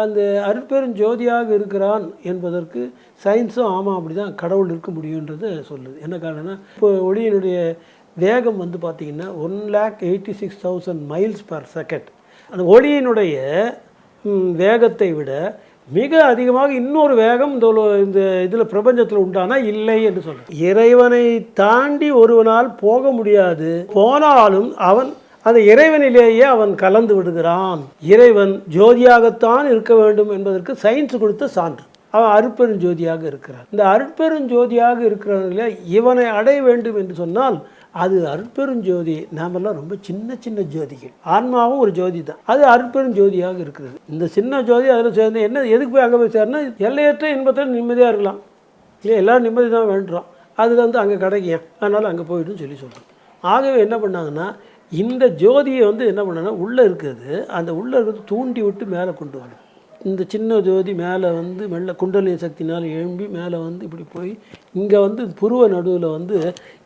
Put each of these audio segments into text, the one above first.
அந்த அருட்பெரும் ஜோதியாக இருக்கிறான் என்பதற்கு சயின்ஸும் ஆமாம் அப்படி தான் கடவுள் இருக்க முடியுன்றதை சொல்லுது. என்ன காரணம்னா இப்போ ஒளியினுடைய வேகம் வந்து பார்த்திங்கன்னா one lakh eighty six thousand miles per second அந்த ஒளியினுடைய வேகத்தை விட மிக அதிகமாக இன்னொரு வேகம் இந்த இந்த இதில் பிரபஞ்சத்தில் உண்டானா இல்லை என்று சொல்கிறேன் இறைவனை தாண்டி ஒருவனால் போக முடியாது. போனாலும் அவன் அந்த இறைவனிலேயே அவன் கலந்து விடுகிறான். இறைவன் ஜோதியாகத்தான் இருக்க வேண்டும் என்பதற்கு சயின்ஸ் கொடுத்த சான்று. அவன் அருட்பெரும் ஜோதியாக இருக்கிறான். இந்த அருட்பெரும் ஜோதியாக இருக்கிறவர்களே இவனை அடைய வேண்டும் என்று சொன்னால் அது அருட்பெரும் ஜோதி நாமெல்லாம் ரொம்ப சின்ன சின்ன ஜோதிகள். ஆன்மாவும் ஒரு ஜோதி தான். அது அருட்பெரும் ஜோதியாக இருக்கிறது. இந்த சின்ன ஜோதி அதில் சேர்ந்து என்ன எதுக்கு போய் அங்கே போய் சேரனா எல்லையற்ற இன்பத்தில் நிம்மதியாக இருக்கலாம். இல்லையா எல்லோரும் நிம்மதி தான் வேண்டுறோம். அது வந்து அங்கே கிடைக்கும். அதனால் அங்கே போயிடுன்னு சொல்லி சொல்கிறோம் ஆகவே என்ன பண்ணாங்கன்னா இந்த ஜோதியை வந்து என்ன பண்ணாங்கன்னா உள்ளே இருக்கிறது அந்த உள்ளே இருக்கிறது தூண்டி விட்டு மேலே கொண்டு வரணும். இந்த சின்ன ஜோதி மேலே வந்து மெல்ல குண்டலினி சக்தினால் எழும்பி மேலே வந்து இப்படி போய் இங்கே வந்து புருவ நடுவில் வந்து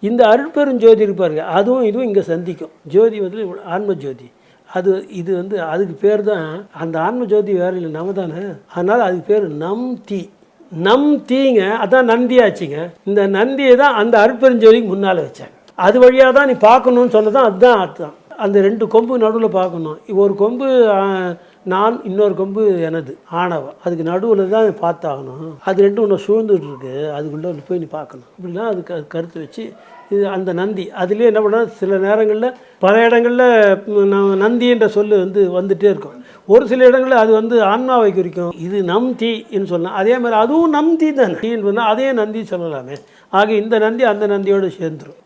இந்த அருட்பெரும் ஜோதி இருப்பாருங்க அதுவும் இதுவும் இங்கே சந்திக்கும். ஜோதி வந்து ஆன்ம ஜோதி. அது இது வந்து அதுக்கு பேர் தான் அந்த ஆன்ம ஜோதி வேற இல்லை நம்ம தானே? அதனால் அதுக்கு பேர் நம் தீ. நம் தீங்க அதான் நந்தியாச்சுங்க. இந்த நந்தியை தான் அந்த அருட்பெருஞ்சோதிக்கு முன்னால் வச்சாங்க. அது வழியாக தான் நீ பார்க்கணும்னு சொன்னதான் அதுதான் அர்த்தம். அந்த ரெண்டு கொம்பு நடுவில் பார்க்கணும். ஒரு கொம்பு நான் இன்னொரு கொம்பு எனது ஆணவம் அதுக்கு நடுவில் தான் பார்த்தாகணும். அது ரெண்டும் ஒன்று சூழ்ந்துட்டு இருக்கு அதுக்குள்ளே போய் நீ பார்க்கணும். இப்படிலாம் அதுக்கு அது கருத்து வச்சு இது அந்த நந்தி. அதுலேயே என்ன பண்ணால் சில நேரங்களில் பல இடங்களில் ம், நந்தின்ற சொல்லு வந்து வந்துகிட்டே இருக்கும். ஒரு சில இடங்களில் அது வந்து ஆன்மாவை குறிக்கும். இது நம் தீன்னு சொல்லலாம் அதே மாதிரி அதுவும் நம் தீ தானே. தீன்னு சொன்னால் அதே நந்தி சொல்லலாமே. ஆக இந்த நந்தி அந்த நந்தியோடு சேர்ந்துரும்.